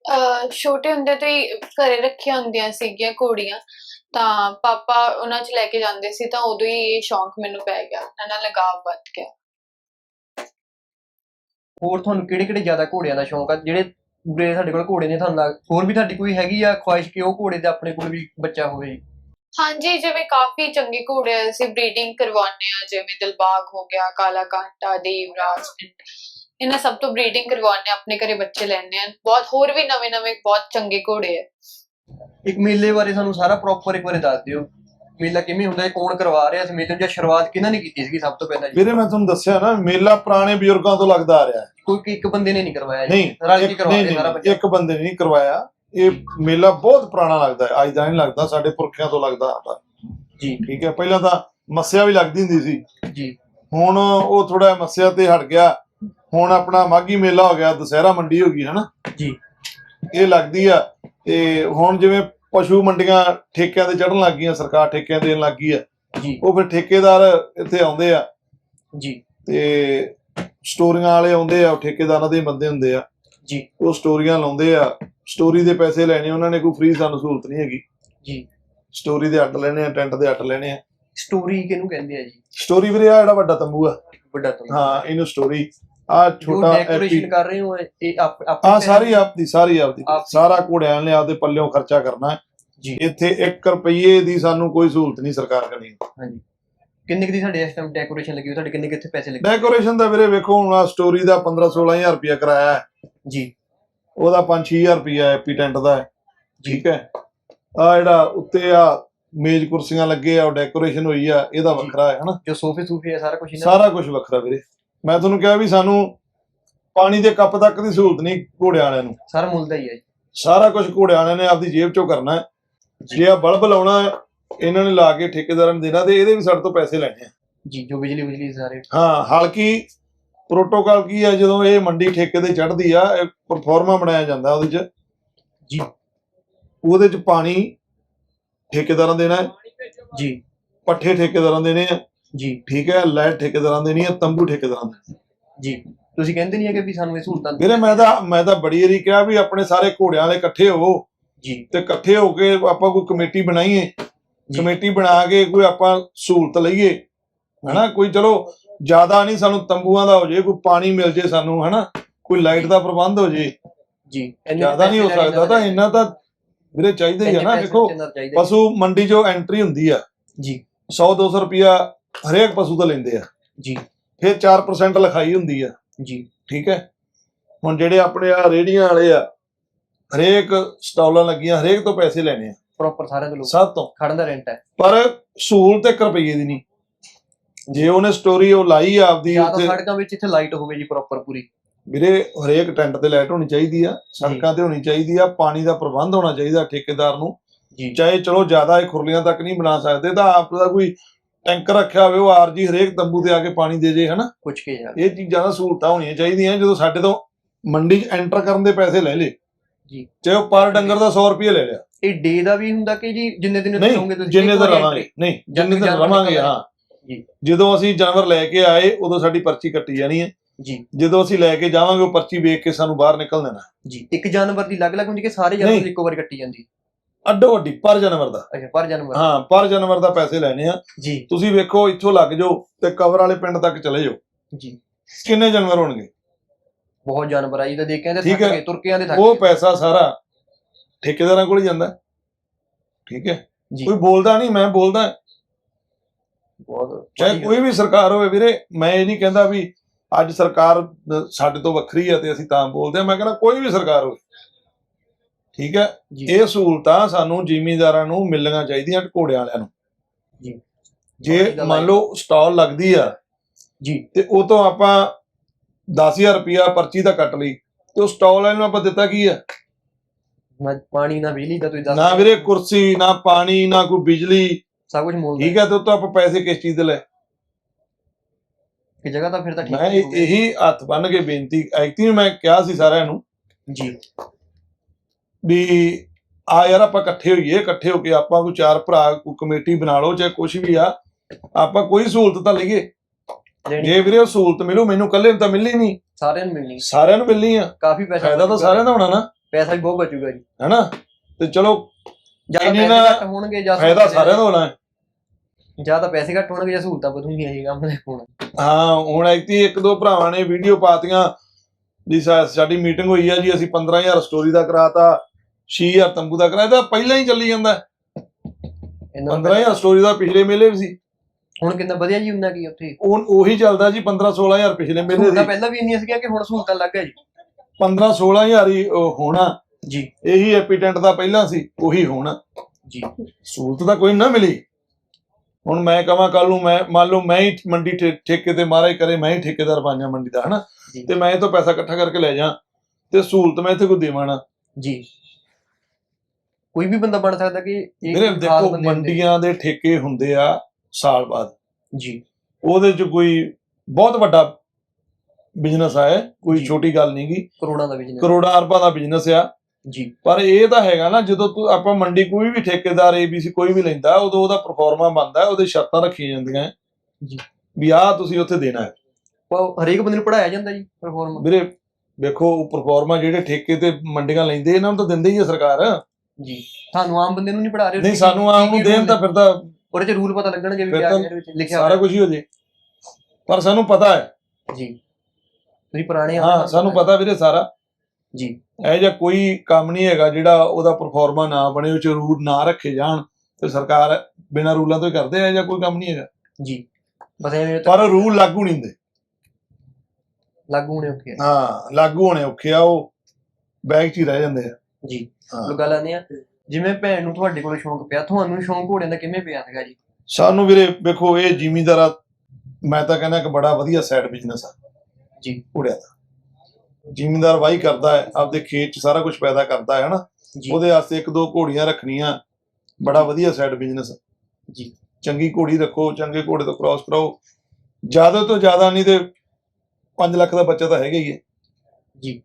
ਅਹ ਛੋਟੇ ਹੁੰਦੇ ਤੋਂ ਹੀ ਘਰੇ ਰੱਖੀਆਂ ਹੁੰਦੀਆਂ ਸੀਗੀਆਂ ਘੋੜੀਆਂ। ਤਾਂ ਪਾਪਾ ਉਹਨਾਂ 'ਚ ਲੈ ਕੇ ਜਾਂਦੇ ਸੀ ਤਾਂ ਉਦੋਂ ਹੀ ਇਹ ਸ਼ੌਂਕ ਮੈਨੂੰ ਪੈ ਗਿਆ। ਇਹਨਾਂ ਨਾਲ ਲਗਾਵ ਵੱਧ ਗਿਆ। ਹੋਰ ਤੁਹਾਨੂੰ ਕਿਹੜੇ ਕਿਹੜੇ ਜ਼ਿਆਦਾ ਘੋੜਿਆਂ ਦਾ ਸ਼ੌਂਕ ਆ ਜਿਹੜੇ ਪੂਰੇ ਸਾਡੇ ਕੋਲ ਘੋੜੇ ਨੇ ਤੁਹਾਨੂੰ ਲੱਗ- ਹੋਰ ਵੀ ਤੁਹਾਡੀ ਕੋਈ ਹੈਗੀ ਆ ਖੁਆਇਸ਼ ਕਿ ਉਹ ਘੋੜੇ ਦਾ ਆਪਣੇ ਕੋਲ ਵੀ ਬੱਚਾ ਹੋਵੇ? ਹਾਂਜੀ ਜਿਵੇਂ ਕਾਫੀ ਚੰਗੇ ਘੋੜੇ ਆ, ਅਸੀਂ ਬਰੀਡਿੰਗ ਕਰਵਾਉਂਦੇ ਆ ਜਿਵੇਂ ਦਿਲਬਾਗ ਹੋ ਗਿਆ ਕਾਲਾ ਕਾਂਟਾ ਦੇਵਰਾਜ ਇਹਨਾਂ ਸਭ ਤੋਂ ਬਰੀਡਿੰਗ ਕਰਵਾਉਂਦੇ ਆ ਆਪਣੇ ਘਰੇ ਬੱਚੇ ਲੈਣੇ ਆ। ਬਹੁਤ ਹੋਰ ਵੀ ਨਵੇਂ ਨਵੇਂ ਬਹੁਤ ਚੰਗੇ ਘੋੜੇ ਆ। ਇੱਕ ਮੇਲੇ ਬਾਰੇ ਸਾਨੂੰ ਸਾਰਾ ਪ੍ਰੋਪਰ ਇੱਕ ਵਾਰੀ ਦੱਸ ਦਿਓ। ਮੇਲਾ ਕਿਵੇਂ ਹੁੰਦਾ ਹੈ ਕੌਣ ਕਰਵਾ ਰਿਹਾ ਇਸ ਮੇਲੇ ਦੀ ਸ਼ੁਰੂਆਤ ਕਿਹਨਾਂ ਨੇ ਕੀਤੀ ਸੀਗੀ ਸਭ ਤੋਂ ਪਹਿਲਾਂ ਜੀ? ਵੀਰੇ ਮੈਂ ਤੁਹਾਨੂੰ ਦੱਸਿਆ ਨਾ ਮੇਲਾ ਪੁਰਾਣੇ ਬਜ਼ੁਰਗਾਂ ਤੋਂ ਲੱਗਦਾ ਆ ਰਿਹਾ ਹੈ। ਕੋਈ ਇੱਕ ਬੰਦੇ ਨੇ ਨਹੀਂ ਕਰਵਾਇਆ ਜੀ? ਨਹੀਂ ਕੇ ਕਰਵਾਉਂਦੇ ਨਹੀਂ, ਸਾਰਾ ਨਹੀਂ, ਬੱਚਾ ਇੱਕ ਬੰਦੇ ਨੇ ਨਹੀਂ ਕਰਵਾਇਆ। ਇਹ ਮੇਲਾ ਬਹੁਤ ਪੁਰਾਣਾ ਲੱਗਦਾ ਹੈ ਅੱਜ ਦਾ ਨਹੀਂ ਲੱਗਦਾ ਸਾਡੇ ਪੁਰਖਿਆਂ ਤੋਂ ਲੱਗਦਾ ਆਉਂਦਾ। ਜੀ। ਠੀਕ ਹੈ ਪਹਿਲਾਂ ਤਾਂ ਮੱਸਿਆ ਵੀ ਲੱਗਦੀ ਹੁੰਦੀ ਸੀ। ਜੀ। ਹੁਣ ਉਹ ਥੋੜਾ ਮੱਸਿਆ ਤੇ ਹਟ ਗਿਆ। ਹੁਣ ਆਪਣਾ ਮਾਗੀ ਮੇਲਾ ਹੋ ਗਿਆ ਦੁਸਹਿਰਾ ਮੰਡੀ ਹੋ ਗਈ ਹਨਾ? ਜੀ। ਇਹ ਲੱਗਦੀ ਆ ਤੇ ਹੁਣ ਜਿਵੇਂ ਪਸ਼ੂ ਮੰਡੀਆਂ ਠੇਕਿਆਂ ਤੇ ਚੜਨ ਲੱਗ ਗਈਆਂ ਸਰਕਾਰ ਠੇਕਿਆਂ ਦੇਣ ਲੱਗ ਗਈ ਆ। ਜੀ। ਉਹ ਫਿਰ ਠੇਕੇਦਾਰ ਇੱਥੇ ਆਉਂਦੇ ਆ। ਜੀ। ਤੇ ਸਟੋਰੀਆਂ ਵਾਲੇ ਆਉਂਦੇ ਆ ਠੇਕੇਦਾਰਾਂ ਦੇ ਬੰਦੇ ਹੁੰਦੇ ਆ। ਜੀ। ਉਹ ਸਟੋਰੀਆਂ ਲਾਉਂਦੇ ਆ। ਸਟੋਰੀ ਦੇ ਪੈਸੇ ਲੈਣੇ ਉਹਨਾਂ ਨੇ ਕੋਈ ਫ੍ਰੀ ਸਾਨੂੰ ਸਹੂਲਤ ਨਹੀਂ ਹੈਗੀ। ਜੀ। ਸਟੋਰੀ ਦੇ ਅੱਟ ਲੈਣੇ ਆ ਟੈਂਟ ਦੇ ਅੱਟ ਲੈਣੇ ਆ। ਸਟੋਰੀ ਕਿਹਨੂੰ ਕਹਿੰਦੇ ਆ ਜੀ? ਸਟੋਰੀ ਵੀਰੇ ਆ ਜਿਹੜਾ ਵੱਡਾ ਤੰਬੂ ਆ। ਵੱਡਾ ਤੋਂ ਹਾਂ ਇਹਨੂੰ ਸਟੋਰੀ ਆ ਛੋਟਾ ਡੈਕੋਰੇਸ਼ਨ ਕਰ ਰਹੇ ਹੋ ਇਹ ਆਪ ਆ ਆਪਣੀ ਸਾਰੀ ਆਪਦੀ ਸਾਰੀ ਆਪਦੀ। ਸਾਰਾ ਘੋੜਿਆਂ ਨੇ ਆਪਦੇ ਪੱਲਿਓਂ ਖਰਚਾ ਕਰਨਾ ਹੈ। ਜੀ। ਇੱਥੇ 1 ਰੁਪਏ ਦੀ ਸਾਨੂੰ ਕੋਈ ਸਹੂਲਤ ਨਹੀਂ ਸਰਕਾਰ ਕਰਨੀ ਹਾਂਜੀ। ਕਿੰਨੇ ਕੁ ਦੀ ਸਾਡੇ ਇਸ ਟਾਈਮ ਡੈਕੋਰੇਸ਼ਨ ਲੱਗੀ ਹੋਈ? ਤੁਹਾਡੇ ਕਿੰਨੇ ਕਿੱਥੇ ਪੈਸੇ ਲੱਗੇ? ਡੈਕੋਰੇਸ਼ਨ ਦਾ ਵੀਰੇ ਵੇਖੋ ਹੁਣ ਆ ਸਟੋਰੀ ਦਾ 15 16000 ਰੁਪਇਆ ਕਿਰਾਇਆ ਹੈ। ਜੀ। ਉਹਦਾ 5-6000 ਰੁਪਇਆ ਐਪੀ ਟੈਂਟ ਦਾ ਠੀਕ ਹੈ? ਆ ਜਿਹੜਾ ਉੱਤੇ ਆ ਮੇਜ਼ ਕੁਰਸੀਆਂ ਲੱਗੇ ਆ ਉਹ ਡੈਕੋਰੇਸ਼ਨ ਹੋਈ ਆ ਇਹਦਾ। ਵੱਖਰਾ ਹੈ ਹਨਾ? ਜੋ ਸੋਫੇ ਸੂਫੇ ਆ ਸਾਰਾ ਕੁਝ ਸਾਰਾ ਕੁਝ ਵੱਖਰਾ ਵੀਰੇ। ਮੈਂ ਤੁਹਾਨੂੰ ਕਿਹਾ ਵੀ ਸਾਨੂੰ ਪਾਣੀ ਦੇ ਕੱਪ ਤੱਕ ਦੀ ਸਹੂਲਤ ਨਹੀਂ ਘੋੜਿਆਂ ਵਾਲਿਆਂ ਨੂੰ। ਸਾਰਾ ਮੁੱਲ ਦਾ ਹੀ ਹੈ ਜੀ। ਸਾਰਾ ਕੁਝ ਘੋੜਿਆਂ ਵਾਲਿਆਂ ਨੇ ਆਪਦੀ ਜੇਬ ਚੋਂ ਕਰਨਾ ਹੈ। ਜੀ। ਆ ਬਲਬ ਲਾਉਣਾ ਹੈ, ਇਹਨਾਂ ਨੇ ਲਾ ਕੇ ਠੇਕੇਦਾਰਾਂ ਨੂੰ ਦੇਣਾ ਤੇ ਇਹਦੇ ਵੀ ਸਾਡੇ ਤੋਂ ਪੈਸੇ ਲੈਣੇ ਆ। ਜੀ ਜੋ ਬਿਜਲੀ ਬਿਜਲੀ ਸਾਰੇ। ਹਾਂ ਹਾਲਾਂਕਿ ਪ੍ਰੋਟੋਕਾਲ ਕੀ ਹੈ ਜਦੋਂ ਇਹ ਮੰਡੀ ਠੇਕੇ ਤੇ ਚੜ੍ਹਦੀ ਆ ਇਹ ਪਰਫਾਰਮਾ ਬਣਾਇਆ ਜਾਂਦਾ ਉਹਦੇ ਚ। ਜੀ। ਉਹਦੇ ਚ ਪਾਣੀ ਠੇਕੇਦਾਰਾਂ ਦੇਣਾ ਹੈ। ਜੀ। ਪੱਠੇ ਠੇਕੇਦਾਰਾਂ ਦੇਣੇ ਆ। ਜੀ। ਠੀਕ ਹੈ ਲਾਈਟ ਠੇਕੇਦਾਰਾਂ ਦੇਣੀ ਆ ਤੰਬੂ ਠੇਕੇਦਾਰਾਂ ਦੇਣੇ ਜੀ। ਤੁਸੀਂ ਕਹਿੰਦੇ ਨਹੀਂ ਹੈ ਕਿ ਵੀ ਸਾਨੂੰ ਇਹ ਸਹੂਲਤਾਂ ਵੀਰੇ ਮੈਂ ਤਾਂ ਮੈਂ ਤਾਂ ਬੜੀ ਵਾਰੀ ਕਿਹਾ ਵੀ ਆਪਣੇ ਸਾਰੇ ਘੋੜਿਆਂ ਵਾਲੇ ਇਕੱਠੇ ਹੋਵੋ। ਜੀ। ਤੇ ਇਕੱਠੇ ਹੋ ਕੇ ਆਪਾਂ ਕੋਈ ਕਮੇਟੀ ਬਣਾਈਏ। ਜੀ। ਕਮੇਟੀ ਬਣਾ ਕੇ ਕੋਈ ਆਪਾਂ ਸਹੂਲਤ ਲਈਏ। ਹਨਾ ਕੋਈ ਚਲੋ ਜ਼ਿਆਦਾ ਨਹੀਂ ਸਾਨੂੰ ਤੰਬੂਆਂ ਦਾ ਹੋ ਜੇ ਕੋਈ ਪਾਣੀ ਮਿਲ ਜੇ ਸਾਨੂੰ ਹਨਾ। ਕੋਈ ਲਾਈਟ ਦਾ ਪ੍ਰਬੰਧ ਹੋ ਜੇ। ਜੀ। ਜ਼ਿਆਦਾ ਨਹੀਂ ਹੋ ਸਕਦਾ ਤਾਂ ਇੰਨਾ ਤਾਂ ਵੀਰੇ ਚਾਹੀਦਾ ਹੀ ਇੰਨੇ ਨਾ ਦੇਖੋ ਪਸ਼ੂ ਮੰਡੀ 'ਚੋਂ ਐਂਟਰੀ ਹੁੰਦੀ ਆ। ਜੀ। 100 200 ਰੁਪਿਆ ਹਰੇਕ ਪਸ਼ੂ ਦਾ ਲੈਂਦੇ ਆ। ਜੀ। ਫਿਰ 4% ਲਿਖਾਈ ਹੁੰਦੀ ਆ। ਜੀ। ਠੀਕ ਹੈ? ਹੁਣ ਜਿਹੜੇ ਆਪਣੇ ਆ ਰੇੜੀਆਂ ਵਾਲੇ ਆ ਹਰੇਕ ਸਟਾਲਾਂ ਲੱਗੀਆਂ ਹਰੇਕ ਤੋਂ ਪੈਸੇ ਲੈਣੇ ਆ। ਪ੍ਰੋਪਰ ਸਾਰਿਆਂ ਦੇ ਲੋਕ ਸਭ ਤੋਂ। ਖੜਨ ਦਾ ਰੈਂਟ ਹੈ। ਪਰ ਸਹੂਲਤ 1 ਰੁਪਏ ਦੀ ਨਹੀਂ। ਜੇ ਉਹਨੇ ਸਟੋਰੀ ਉਹ ਲਾਈ ਆ ਆਪਦੀ ਜਾਂ ਤਾਂ ਸੜਕਾਂ ਵਿੱਚ ਇੱਥੇ ਲਾਈਟ ਹੋਵੇ ਜੀ ਪ੍ਰੋਪਰ ਪੂਰੀ। ਵੀਰੇ ਹਰੇਕ ਟੈਂਟ ਤੇ ਲਾਈਟ ਹੋਣੀ ਚਾਹੀਦੀ ਆ ਸੜਕਾਂ ਤੇ ਹੋਣੀ ਚਾਹੀਦੀ ਆ ਪਾਣੀ ਦਾ ਪ੍ਰਬੰਧ ਹੋਣਾ ਚਾਹੀਦਾ ਠੇਕੇਦਾਰ ਨੂੰ। ਜੀ। ਚਾਹੇ ਚਲੋ ਜ਼ਿਆਦਾ ਇਹ ਖੁਰਲੀਆਂ ਤੱਕ ਨਹੀਂ ਬਣਾ ਸਕਦੇ ਤਾਂ ਆਪ ਦਾ ਕੋਈ ਟੈਂਕਰ ਰੱਖਿਆ ਹੋਵੇ ਉਹ ਆਰਜੀ ਹਰੇਕ ਤੰਬੂ ਤੇ ਆ ਕੇ ਪਾਣੀ ਦੇ ਜੇ ਹਨਾ? ਪੁੱਛ ਕੇ ਯਾਰ ਇਹ ਚੀਜ਼ਾਂ ਦਾ ਸਹੂਲਤਾਂ ਹੋਣੀਆਂ ਚਾਹੀਦੀਆਂ ਜਦੋਂ ਸਾਡੇ ਤੋਂ ਮੰਡੀ 'ਚ ਐਂਟਰ ਕਰਨ ਦੇ ਪੈਸੇ ਲੈ ਲੇ ਜੀ। ਚਾਹੇ ਉਹ ਪਰ ਡੰਗਰ ਦਾ 100 ਰੁਪਏ ਲੈ ਲਿਆ। ਇਹ ਡੇ ਦਾ ਵੀ ਹੁੰਦਾ ਕਿ ਜੀ ਜਿੰਨੇ ਦਿਨ ਉੱਥੇ ਨਹੀਂ ਤੁਸੀਂ? ਜਿੰਨੇ ਦਿਨ ਰਵਾਂਗੇ। ਨਹੀਂ ਜਿੰਨੇ ਦਿਨ ਰਵਾਂਗੇ ਹਾਂ। ਜੀ। ਜਦੋਂ ਅਸੀਂ ਜਾਨਵਰ ਲੈ ਕੇ ਆਏ ਉਦੋਂ ਸਾਡੀ ਪਰਚੀ ਕੱਟੀ ਜਾਣੀ ਹੈ। ਜੀ। ਜਦੋਂ ਅਸੀਂ ਲੈ ਕੇ ਜਾਵਾਂਗੇ ਉਹ ਪਰਚੀ ਵੇਖ ਕੇ ਸਾਨੂੰ ਬਾਹਰ ਨਿਕਲ ਦੇਣਾ। ਜੀ। ਇੱਕ ਜਾਨਵਰ ਦੀ ਅਲੱਗ-ਅਲੱਗ ਹੁੰਦੀ ਕਿ ਸਾਰੇ ਜਾਨਵਰ ਇੱਕੋ ਵਾਰੀ ਕੱਟੀ ਜਾਂਦੀ ਅੱਡੋ ਅੱਡੀ ਪਰ ਜਾਨਵਰ ਦਾ। ਅੱਛਾ ਪਰ ਜਾਨਵਰ। ਹਾਂ ਪਰ ਜਾਨਵਰ ਦਾ ਪੈਸੇ ਲੈਣੇ ਆ। ਜੀ। ਤੁਸੀਂ ਵੇਖੋ ਇੱਥੋਂ ਲੱਗ ਜਾਓ ਤੇ ਕਵਰ ਵਾਲੇ ਪਿੰਡ ਤੱਕ ਚਲੇ ਜਾਓ। ਜੀ। ਕਿੰਨੇ ਜਾਨਵਰ ਹੋਣਗੇ? ਬਹੁਤ ਜਾਨਵਰ ਆਈ ਤਾਂ ਦੇਖਿਆ ਤੇ ਥੱਕ। ਗਏ ਤੁਰਕਿਆਂ ਦੇ ਥੱਕ ਉਹ। ਪੈਸਾ ਸਾਰਾ ਠੇਕੇਦਾਰਾਂ ਕੋਲ ਜਾਂਦਾ। ਠੀਕ ਹੈ। ਜੀ। ਕੋਈ ਬੋਲਦਾ ਨਹੀਂ ਮੈਂ ਬੋਲਦਾ। ਬਹੁਤ ਚਾਹੇ ਕੋਈ ਵੀ ਸਰਕਾਰ ਹੋਵੇ ਵੀਰੇ ਮੈਂ ਇਹ ਨਹੀਂ ਕਹਿੰਦਾ ਵੀ ਅੱਜ ਸਰਕਾਰ ਸਾਡੇ ਤੋਂ ਵੱਖਰੀ ਹੈ ਤੇ ਅਸੀਂ ਤਾਂ ਬੋਲਦੇ ਹਾਂ ਮੈਂ ਕਹਿੰਦਾ ਕੋਈ ਵੀ ਸਰਕਾਰ ਹੋਵੇ ਠੀਕ ਹੈ? ਇਹ ਸਹੂਲਤਾਂ ਸਾਨੂੰ ਜ਼ਿਮੀਂਦਾਰਾਂ ਨੂੰ ਮਿਲਣੀਆਂ ਚਾਹੀਦੀਆਂ ਘੋੜਿਆਂ ਵਾਲਿਆਂ ਨੂੰ। ਜੀ। ਜੇ ਮੰਨ। ਲਓ ਸਟਾਲ ਲੱਗਦੀ ਆ ਜੀ। ਤੇ ਉਹ ਤੋਂ ਆਪਾਂ 10000 ਰੁਪਿਆ ਪਰਚੀ ਦਾ ਕੱਟ ਲਈ ਤੇ ਉਹ ਸਟਾਲ ਵਾਲੇ ਨੂੰ ਆਪਾਂ ਦਿੱਤਾ ਕੀ ਆ? ਨਾ ਪਾਣੀ ਨਾ ਬਿਜਲੀ ਦਾ ਤੁਸੀਂ ਦੱਸ ਨਾ ਵੀਰੇ ਕੁਰਸੀ ਨਾ ਪਾਣੀ ਨਾ ਕੋਈ ਬਿਜਲੀ। ਸਭ ਕੁਝ ਮੁੱਲ ਠੀਕ ਹੈ। ਤੇ ਉਹ ਤੋਂ ਆਪਾਂ ਪੈਸੇ ਕਿਸ ਚੀਜ਼ ਦੇ ਲੈ ਕਿ ਜਗ੍ਹਾ ਤਾਂ ਫਿਰ ਤਾਂ ਠੀਕ ਮੈਂ ਹੀ ਇਹ- ਹੋਊਗੀ। ਇਹੀ ਹੱਥ ਬੰਨ ਕੇ ਬੇਨਤੀ ਐਕਚੁਅਲੀ ਮੈਂ ਕਿਹਾ ਸੀ ਸਾਰਿਆਂ ਨੂੰ ਜੀ। ਵੀ ਆ ਯਾਰ ਆਪਾਂ ਇਕੱਠੇ ਹੋਈਏ ਇਕੱਠੇ ਹੋ ਕੇ ਆਪਾਂ ਕੋਈ ਚਾਰ ਭਰਾ ਕੋਈ ਕਮੇਟੀ ਬਣਾ ਲਓ ਚਾਹੇ ਕੁਝ ਵੀ ਆ ਆਪਾਂ ਕੋਈ ਸਹੂਲਤ ਤਾਂ ਲਈਏ। ਜੇ ਵੀਰੇ ਉਹ ਸਹੂਲਤ ਮਿਲੂ ਮੈਨੂੰ ਇਕੱਲੇ ਨੂੰ ਤਾਂ ਮਿਲਣੀ ਨਹੀਂ। ਸਾਰਿਆਂ ਨੂੰ ਮਿਲਣੀ। ਸਾਰਿਆਂ ਨੂੰ ਮਿਲਣੀ ਆ। ਕਾਫੀ ਪੈਸਾ ਫਾਇਦਾ ਤਾਂ। ਸਾਰਿਆਂ ਦਾ ਹੋਣਾ ਨਾ। ਪੈਸਾ ਵੀ ਬਹੁਤ ਬਚੂਗਾ ਜੀ। ਹੈਨਾ? ਤੇ ਚਲੋ ਜਾਂ ਤਾਂ ਇੰਨੇ ਪੈਸੇ ਘੱਟ ਹੋਣਗੇ ਜਾਂ ਫਾਇਦਾ ਸਾਰਿਆਂ ਦਾ ਹੋਣਾ ਹੈ। ਜਾਂ ਤਾਂ ਪੈਸੇ ਘੱਟ ਹੋਣਗੇ ਜਾਂ ਸਹੂਲਤਾਂ ਵਧੂਗੀਆਂ ਇਹ ਕੰਮ ਦੇ ਹੋਣ ਹਾਂ ਹੁਣ ਐਕਤੀ ਇੱਕ ਦੋ ਭਰਾਵਾਂ ਨੇ ਵੀਡੀਓ ਪਾਤੀਆਂ। ਜੀ ਸਾਡੀ ਮੀਟਿੰਗ ਹੋਈ ਆ ਜੀ ਅਸੀਂ 15000 ਸਟੋਰੀ ਦਾ ਕਰਾਤਾ। 6000 ਤੰਬੂ ਦਾ ਕਰਾਇਆ ਤਾਂ ਪਹਿਲਾਂ ਹੀ ਚੱਲੀ ਜਾਂਦਾ। ਇਹਨਾਂ ਦਾ 15000 ਸਟੋਰੀ ਦਾ ਪਿਛਲੇ ਮੇਲੇ ਵੀ ਸੀ। ਹੁਣ ਕਿੰਨਾ ਵਧੀਆ ਜੀ ਹੁੰਦਾ ਕੀ ਉੱਥੇ? ਉਹ ਉਹੀ ਚੱਲਦਾ ਜੀ 15 16000 ਪਿਛਲੇ ਮੇਲੇ ਸੀ ਪਹਿਲਾਂ ਵੀ ਇੰਨੀਆਂ ਸੀਗੀਆਂ ਕਿ ਹੁਣ ਸਹੂਲਤਾਂ ਲੱਗ ਗਿਆ ਜੀ? 15 16000 ਹੀ ਹੋਣਾ। ਜੀ। ਇਹੀ ਐਪੀਟੈਂਟ ਦਾ ਪਹਿਲਾਂ ਸੀ ਉਹੀ ਹੋਣਾ। ਜੀ। ਸਹੂਲਤ ਤਾਂ ਕੋਈ ਨਾ ਮਿਲੀ। ਹੁਣ ਮੈਂ ਕਹਾਂ ਕੱਲ ਨੂੰ ਮੈਂ ਮੰਨ ਲਓ ਮੈਂ ਹੀ ਮੰਡੀ ਠੇਕੇ ਤੇ ਮਹਾਰਾਜ ਕਰੇ ਮੈਂ ਹੀ ਠੇਕੇਦਾਰ ਜਾ ਮੰਡੀ ਦਾ ਹਨਾ। ਤੇ ਮੈਂ ਇਹ ਤੋਂ ਪੈਸਾ ਇਕੱਠਾ ਕਰਕੇ ਲੈ ਜਾ। ਤੇ ਸਹੂਲਤ ਮੈਂ ਇੱਥੇ ਕੋਈ ਦੇਵਾਂ ਨਾ। ਜੀ। ਕੋਈ ਵੀ ਬੰਦਾ ਬਣ ਸਕਦਾ ਕਿ ਵੀਰੇ ਦੇਖੋ। ਮੰਡੀਆਂ ਦੇ ਠੇਕੇ ਹੁੰਦੇ ਆ ਸਾਲ ਬਾਅਦ। ਜੀ। ਉਹਦੇ ਚ ਕੋਈ ਬਹੁਤ ਵੱਡਾ ਬਿਜ਼ਨਸ ਆ ਕੋਈ। ਛੋਟੀ ਗੱਲ ਨਹੀਂਗੀ ਕਰੋੜਾਂ ਦਾ ਬਿਜ਼ਨਸ ਕਰੋੜਾਂ ਅਰਬਾਂ ਦਾ ਬਿਜ਼ਨਸ ਆ। ਜੀ। ਪਰ ਇਹ ਤਾਂ ਹੈਗਾ ਨਾ ਜਦੋਂ ਤੂੰ ਆਪਾਂ ਮੰਡੀ ਕੋਈ ਵੀ ਠੇਕੇਦਾਰ ਏਬੀਸੀ ਕੋਈ ਵੀ ਲੈਂਦਾ ਉਦੋਂ ਉਹਦਾ ਪਰਫਾਰਮਾ ਬਣਦਾ ਉਹਦੇ ਸ਼ਰਤਾਂ ਰੱਖੀਆਂ ਜਾਂਦੀਆਂ। ਜੀ। ਵੀ ਆਹ ਤੁਸੀਂ ਉੱਥੇ ਦੇਣਾ ਹੈ। ਉਹ ਹਰੇਕ ਬੰਦੇ ਨੂੰ ਪੜਾਇਆ ਜਾਂਦਾ ਜੀ ਪਰਫਾਰਮ ਵੀਰੇ ਵੇਖੋ ਪਰਫਾਰਮਾ ਜਿਹੜੇ ਠੇਕੇ ਤੇ ਮੰਡੀਆਂ ਲੈਂਦੇ ਇਹਨਾਂ ਨੂੰ ਤਾਂ ਦਿੰਦੇ ਹੀ ਆ ਸਰਕਾਰ। ਜੀ। ਤੁਹਾਨੂੰ ਆਮ ਬੰਦੇ ਨੂੰ ਨਹੀਂ ਪੜਾ ਰਹੇ ਨਹੀਂ ਸਾਨੂੰ ਆਮ ਨੂੰ ਦੇਣ ਤਾਂ ਫਿਰ ਤਾਂ ਉਹਦੇ ਚ ਰੂਲ ਪਤਾ ਲੱਗਣਗੇ ਵੀ ਕਿਆ ਇਹਦੇ ਵਿੱਚ ਲਿਖਿਆ ਸਾਰਾ ਕੁਝ ਹੀ ਹੋ ਜੇ। ਪਰ ਸਾਨੂੰ ਪਤਾ ਹੈ। ਜੀ। ਤੁਸੀਂ ਪੁਰਾਣੇ ਹਾਂ ਸਾਨੂੰ ਪਤਾ ਵੀਰੇ ਸਾਰਾ। ਜੀ। ਇਹ ਜਿਹਾ ਕੋਈ ਕੰਮ ਨਹੀਂ ਹੈਗਾ ਜਿਹੜਾ ਉਹਦਾ ਪਰਫਾਰਮਾ ਨਾ ਬਣੇ ਉਹ ਚ ਰੂਲ ਨਾ ਰੱਖੇ ਜਾਣ। ਤੇ ਸਰਕਾਰ ਬਿਨਾਂ ਰੂਲਾਂ ਤੋਂ ਹੀ ਕਰਦੇ ਆ ਜਾਂ ਕੋਈ ਕੰਮ ਨਹੀਂ ਹੈਗਾ। ਜੀ। ਬਸ ਤਾਂ ਪਰ ਰੂਲ ਲਾਗੂ ਨਹੀਂ ਹੁੰਦੇ। ਲਾਗੂ ਹੋਣੇ ਔਖੇ ਆ। ਹਾਂ ਲਾਗੂ ਹੋਣੇ ਔਖੇ ਆ ਉਹ ਬੈਗ 'ਚ ਹੀ ਰਹਿ ਜਾਂਦੇ ਆ। ਜੀ ਗੱਲ ਆਨੀ ਆ। ਜਿਵੇਂ ਭੈਣ ਨੂੰ ਤੁਹਾਡੇ ਕੋਲ ਸ਼ੌਂਕ ਪਿਆ ਤੁਹਾਨੂੰ ਸ਼ੌਂਕ ਘੋੜਿਆਂ ਦਾ ਕਿਵੇਂ ਪਿਆ ਸੀਗਾ ਜੀ? ਸਾਨੂੰ ਵੀਰੇ ਵੇਖੋ ਇਹ ਜ਼ਿਮੀਂਦਾਰਾ ਮੈਂ ਤਾਂ ਕਹਿੰਦਾ ਕਿ ਬੜਾ ਵਧੀਆ ਸਾਈਡ ਬਿਜ਼ਨਸ ਆ। ਜੀ। ਘੋੜਿਆਂ ਦਾ। ਜ਼ਿਮੀਂਦਾਰ ਵਾਹੀ ਕਰਦਾ ਹੈ ਆਪਦੇ ਖੇਤ 'ਚ ਸਾਰਾ ਕੁਝ ਪੈਦਾ ਕਰਦਾ ਹੈ ਹਨਾ? ਉਹਦੇ ਵਾਸਤੇ ਇੱਕ ਦੋ ਘੋੜੀਆਂ ਰੱਖਣੀਆਂ ਬੜਾ ਵਧੀਆ ਸਾਈਡ ਬਿਜ਼ਨਸ ਜੀ। ਚੰਗੀ ਘੋੜੀ ਰੱਖੋ ਚੰਗੇ ਘੋੜੇ ਤੋਂ ਕ੍ਰਾਸ ਕਰਾਓ। ਜ਼ਿਆਦਾ ਤੋਂ ਜ਼ਿਆਦਾ ਨਹੀਂ ਤੇ 5 ਲੱਖ ਦਾ ਬੱਚਾ ਤਾਂ ਹੈਗਾ ਹੀ ਹੈ। ਜੀ।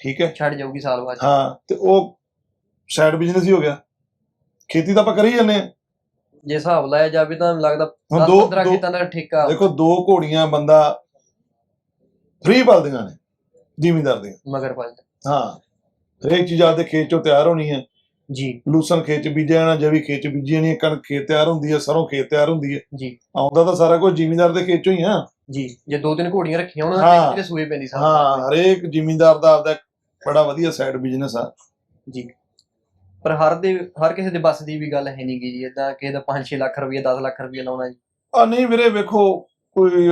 ਠੀਕ ਹੈ? ਛੱਡ ਜਾਊਗੀ ਸਾਲ ਬਾਅਦ ਹਾਂ ਤੇ ਉਹ ਸਾਈਡ ਬਿਜ਼ਨਸ ਹੀ ਹੋ ਗਿਆ। ਖੇਤੀ ਤਾਂ ਆਪਾਂ ਕਰੀ ਜਾਂਦੇ ਆ ਜੇ ਹਿਸਾਬ ਲਾਇਆ ਜਾਵੇ ਤਾਂ ਲੱਗਦਾ ਹੁਣ 10 ਦੋ 15 ਦੋ- ਖੇਤਾਂ ਦਾ ਠੇਕਾ। ਦੇਖੋ ਦੋ ਘੋੜੀਆਂ ਬੰਦਾ ਫ੍ਰੀ ਪਾਲਦੀਆਂ ਨੇ ਜ਼ਿਮੀਂਦਾਰ ਦੀਆਂ। ਮਗਰ ਪਲ ਹਾਂ ਹਰੇਕ ਚੀਜ਼ ਆਪਦੇ ਖੇਤ ਚੋਂ ਤਿਆਰ ਹੋਣੀ ਹੈ। ਜੀ। ਲੂਸਨ ਖੇਤ ਚ ਬੀਜਿਆ ਜਾਣਾ ਜਵੀ ਖੇਤ ਚ ਬੀਜੀ ਜਾਣੀ ਹੈ ਕਣਕ ਖੇਤ ਤਿਆਰ ਹੁੰਦੀ ਹੈ ਸਰੋਂ ਖੇਤ ਤਿਆਰ ਹੁੰਦੀ ਹੈ। ਜੀ। ਆਉਂਦਾ ਤਾਂ ਸਾਰਾ ਕੁਝ ਜ਼ਿਮੀਂਦਾਰ ਦੇ ਖੇਤ ਚੋਂ ਹੀ ਆ ਜੀ। ਜੇ ਦੋ ਤਿੰਨ ਘੋੜੀਆਂ ਰੱਖੀਆਂ ਉਹਨਾਂ। ਦੇ ਸੂਏ ਪੈਂਦੀ ਸਾਲ ਹਾਂ। ਹਰੇਕ ਜ਼ਿਮੀਂਦਾਰ ਦਾ ਆਪਦਾ ਬੜਾ ਵਧੀਆ ਸਾਈਡ ਬਿਜ਼ਨਸ ਆ। ਜੀ। ਪਰ ਹਰ ਦੇ ਹਰ ਕਿਸੇ ਦੇ ਬੱਸ ਦੀ ਵੀ ਗੱਲ ਹੈ ਨਹੀਂ ਗੀ ਜੀ। ਇਦਾਂ ਕਿਸੇ ਦਾ 5-6 ਲੱਖ ਰੁਪਏ 10 ਲੱਖ ਰੁਪਏ ਲਾਉਣਾ ਜੀ। ਆ ਨਹੀਂ ਵੀਰੇ ਵੇਖੋ ਕੋਈ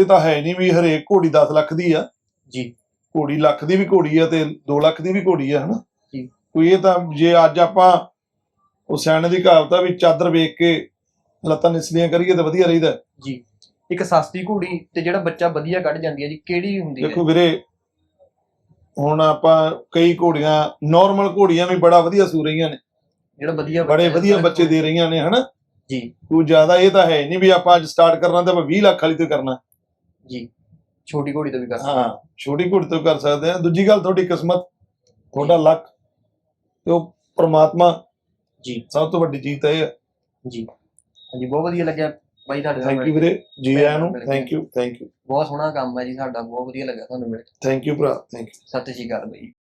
ਇਹ ਤਾਂ ਹੈ ਨਹੀਂ ਵੀ ਹਰੇਕ ਘੋੜੀ 10 ਲੱਖ ਦੀ ਆ। ਜੀ। ਘੋੜੀ ਲੱਖ ਦੀ ਵੀ ਘੋੜੀ ਆ ਤੇ 2 ਲੱਖ ਦੀ ਵੀ ਘੋੜੀ ਆ ਹਨਾ? ਜੀ। ਕੋਈ ਇਹ ਤਾਂ ਜੇ ਅੱਜ ਆਪਾਂ ਉਹ ਸਿਆਣੇ ਦੀ ਕਹਾਵਤ ਆ ਵੀ ਚਾਦਰ ਵੇਖ ਕੇ ਲੱਤਾਂ ਨਿਸਲੀਆਂ ਕਰੀਏ ਤਾਂ ਵਧੀਆ ਰਹੀਦਾ। ਜੀ। ਇੱਕ ਸਸਤੀ ਘੋੜੀ ਤੇ ਜਿਹੜਾ ਬੱਚਾ ਵਧੀਆ ਕੱਢ ਜਾਂਦੀ ਹੈ ਜੀ ਕਿਹੜੀ ਹੁੰਦੀ ਹੈ? ਦੇਖੋ ਵੀਰੇ ਹੁਣ ਆਪਾਂ ਕਈ ਘੋੜੀਆਂ ਨਾਰਮਲ ਘੋੜੀਆਂ ਵੀ ਬੜਾ ਵਧੀਆ ਸੂ ਰਹੀਆਂ ਨੇ। ਜਿਹੜਾ ਵਧੀਆ ਬੜੇ ਵਧੀਆ ਹੈ, ਬੱਚੇ ਦੇ ਰਹੀਆਂ ਨੇ ਹਨਾ? ਜੀ। ਕੋਈ ਜ਼ਿਆਦਾ ਇਹ ਤਾਂ ਹੈ ਨਹੀਂ ਵੀ ਆਪਾਂ ਅੱਜ ਸਟਾਰਟ ਕਰਨਾ ਤਾਂ ਆਪਾਂ 20 ਲੱਖ ਵਾਲੀ ਤੋਂ ਕਰਨਾ। ਜੀ। ਛੋਟੀ ਘੋੜੀ ਤੋਂ ਵੀ ਕਰ ਸਕਦੇ ਹਾਂ ਛੋਟੀ ਘੋੜੀ ਤੋਂ ਕਰ ਸਕਦੇ ਆ ਦੂਜੀ ਗੱਲ ਤੁਹਾਡੀ ਕਿਸਮਤ ਤੁਹਾਡਾ ਲੱਕ ਤੇ ਉਹ ਪ੍ਰਮਾਤਮਾ ਜੀ। ਸਭ ਤੋਂ ਵੱਡੀ ਚੀਜ਼ ਤਾਂ ਇਹ ਹੈ। ਜੀ। ਹਾਂਜੀ ਬਹੁਤ ਵਧੀਆ ਲੱਗਿਆ। ਬਾਈ ਤੁਹਾਡੇ ਨਾਲ ਥੈਂਕ ਯੂ। ਵੀਰੇ। ਜੀ ਆਇਆਂ ਨੂੰ। ਥੈਂਕ ਯੂ ਥੈਂਕ ਯੂ ਬਹੁਤ ਸੋਹਣਾ ਕੰਮ ਹੈ ਜੀ ਸਾਡਾ ਬਹੁਤ ਵਧੀਆ ਲੱਗਾ ਤੁਹਾਨੂੰ ਮਿਲ ਕੇ। ਥੈਂਕ ਯੂ ਭਰਾ ਥੈਂਕ ਯੂ ਸਤਿ ਸ਼੍ਰੀ ਅਕਾਲ ਬਾਈ।